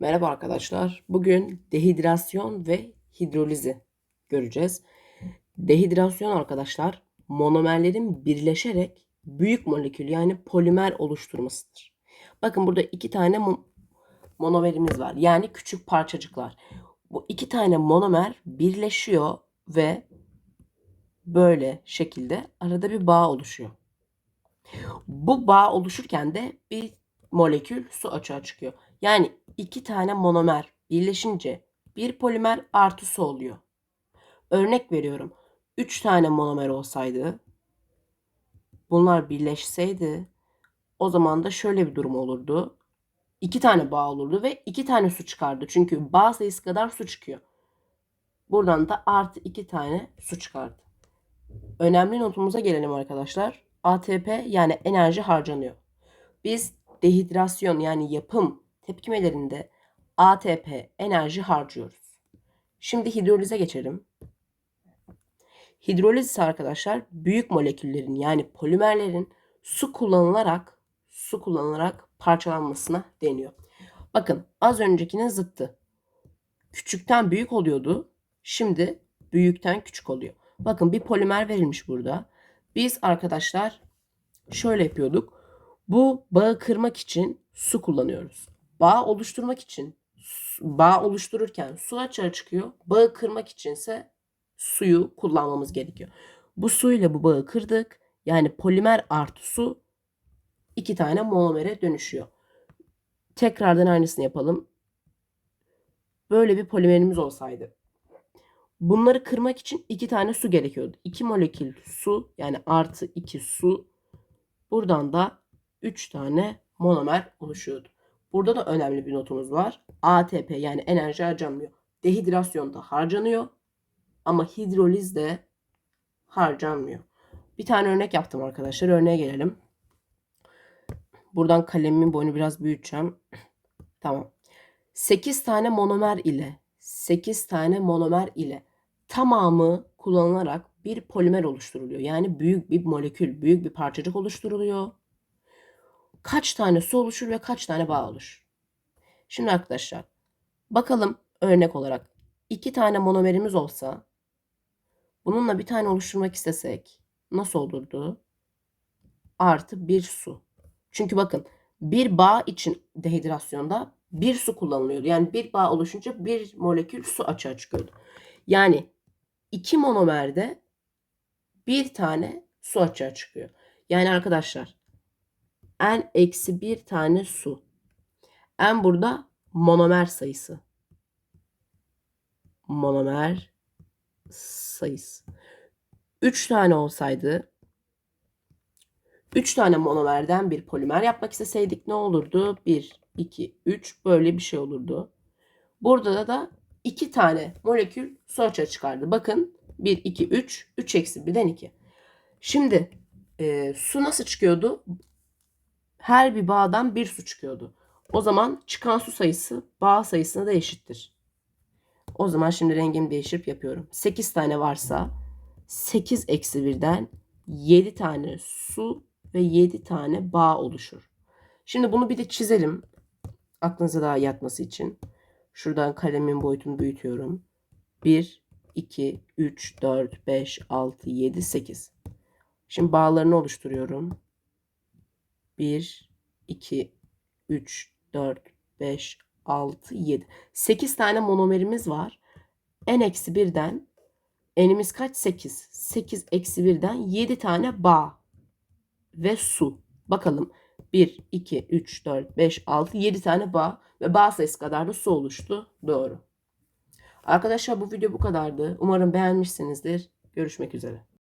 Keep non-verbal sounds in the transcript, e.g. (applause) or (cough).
Merhaba arkadaşlar. Bugün dehidrasyon ve hidrolizi göreceğiz. Dehidrasyon arkadaşlar monomerlerin birleşerek büyük molekül yani polimer oluşturmasıdır. Bakın burada iki tane mo- monomerimiz var. Yani küçük parçacıklar. Bu iki tane monomer birleşiyor ve böyle şekilde arada bir bağ oluşuyor. Bu bağ oluşurken de bir molekül su açığa çıkıyor. Yani iki tane monomer birleşince bir polimer artı su oluyor. Örnek veriyorum. Üç tane monomer olsaydı bunlar birleşseydi o zaman da şöyle bir durum olurdu. İki tane bağ olurdu ve iki tane su çıkardı. Çünkü bağ sayısı kadar su çıkıyor. Buradan da artı iki tane su çıkardı. Önemli notumuza gelelim arkadaşlar. ATP yani enerji harcanıyor. Biz dehidrasyon yani yapım tepkimelerinde ATP enerji harcıyoruz. Şimdi hidrolize geçelim. Hidroliz ise arkadaşlar büyük moleküllerin yani polimerlerin su kullanılarak su kullanılarak parçalanmasına deniyor. Bakın az öncekinin zıttı. Küçükten büyük oluyordu. Şimdi büyükten küçük oluyor. Bakın bir polimer verilmiş burada. Biz arkadaşlar şöyle yapıyorduk. Bu bağı kırmak için su kullanıyoruz. Bağ oluşturmak için bağ oluştururken su açığa çıkıyor. Bağı kırmak içinse suyu kullanmamız gerekiyor. Bu suyla bu bağı kırdık. Yani polimer artı su iki tane monomere dönüşüyor. Tekrardan aynısını yapalım. Böyle bir polimerimiz olsaydı. Bunları kırmak için iki tane su gerekiyordu. İki molekül su yani artı iki su. Buradan da üç tane monomer oluşuyordu. Burada da önemli bir notumuz var. ATP yani enerji harcanmıyor. Dehidrasyonda harcanıyor ama hidrolizde harcanmıyor. Bir tane örnek yaptım arkadaşlar. Örneğe gelelim. Buradan kalemimin boyunu biraz büyüteceğim. (clears throat) Tamam. 8 tane monomer ile 8 tane monomer ile tamamı kullanılarak bir polimer oluşturuluyor. Yani büyük bir molekül, büyük bir parçacık oluşturuluyor. Kaç tane su oluşur ve kaç tane bağ oluşur? Şimdi arkadaşlar bakalım örnek olarak iki tane monomerimiz olsa bununla bir tane oluşturmak istesek nasıl olurdu? Artı bir su. Çünkü bakın bir bağ için dehidrasyonda bir su kullanılıyordu. Yani bir bağ oluşunca bir molekül su açığa çıkıyordu. Yani iki monomerde bir tane su açığa çıkıyor. Yani arkadaşlar n eksi bir tane su. N burada monomer sayısı. Monomer sayısı. 3 tane olsaydı 3 tane monomerden bir polimer yapmak isteseydik ne olurdu? 1, 2, 3 böyle bir şey olurdu. Burada da, da 2 tane molekül su açığa çıkardı. Bakın 1, 2, 3, 3 eksi 1'den 2. Şimdi e, su nasıl çıkıyordu? Her bir bağdan bir su çıkıyordu. O zaman çıkan su sayısı bağ sayısına da eşittir. O zaman şimdi rengimi değiştirip yapıyorum. 8 tane varsa 8 eksi 1'den 7 tane su ve 7 tane bağ oluşur. Şimdi bunu bir de çizelim. Aklınıza daha yatması için. Şuradan kalemin boyutunu büyütüyorum. 1, 2, 3, 4, 5, 6, 7, 8. Şimdi bağlarını oluşturuyorum. 1, 2, 3, 4, 5, 6, 7. 8 tane monomerimiz var. N eksi 1'den n'imiz kaç? 8. 8 eksi 1'den 7 tane bağ ve su. Bakalım 1, 2, 3, 4, 5, 6, 7 tane bağ ve bağ sayısı kadar da su oluştu. Doğru. Arkadaşlar bu video bu kadardı. Umarım beğenmişsinizdir. Görüşmek üzere.